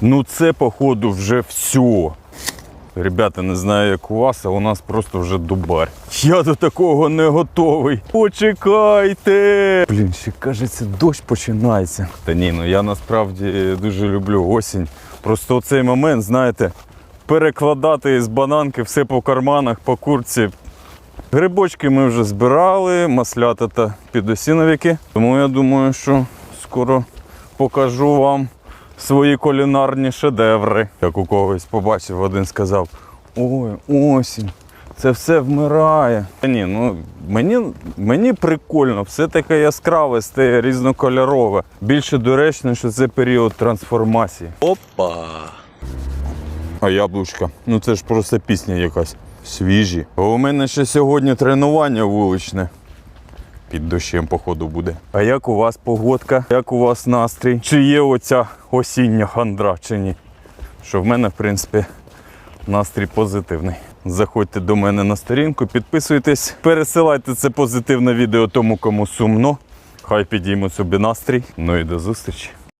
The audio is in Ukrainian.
Ну це, походу, вже все. Ребята, не знаю, як у вас, а у нас просто вже дубар. Я до такого не готовий. Почекайте! Блін, ще кажеться, дощ починається. Та ні, ну я насправді дуже люблю осінь. Просто у цей момент, знаєте, перекладати з бананки все по карманах, по курці. Грибочки ми вже збирали, маслята та підосіновики. Тому я думаю, що скоро покажу вам свої кулінарні шедеври. Як у когось побачив, один сказав: Ой, осінь, це все вмирає. Та ні, ну мені, мені прикольно, все таке яскраве, стає різнокольорове. Більше доречно, що це період трансформації. Опа! А яблучка, ну це ж просто пісня якась. Свіжі. У мене ще сьогодні тренування вуличне. Під дощем, походу, буде. А як у вас погодка? Як у вас настрій? Чи є оця осіння хандра, чи ні? Що в мене, в принципі, настрій позитивний. Заходьте до мене на сторінку, підписуйтесь, пересилайте це позитивне відео тому, кому сумно. Хай підіймо собі настрій. Ну і до зустрічі.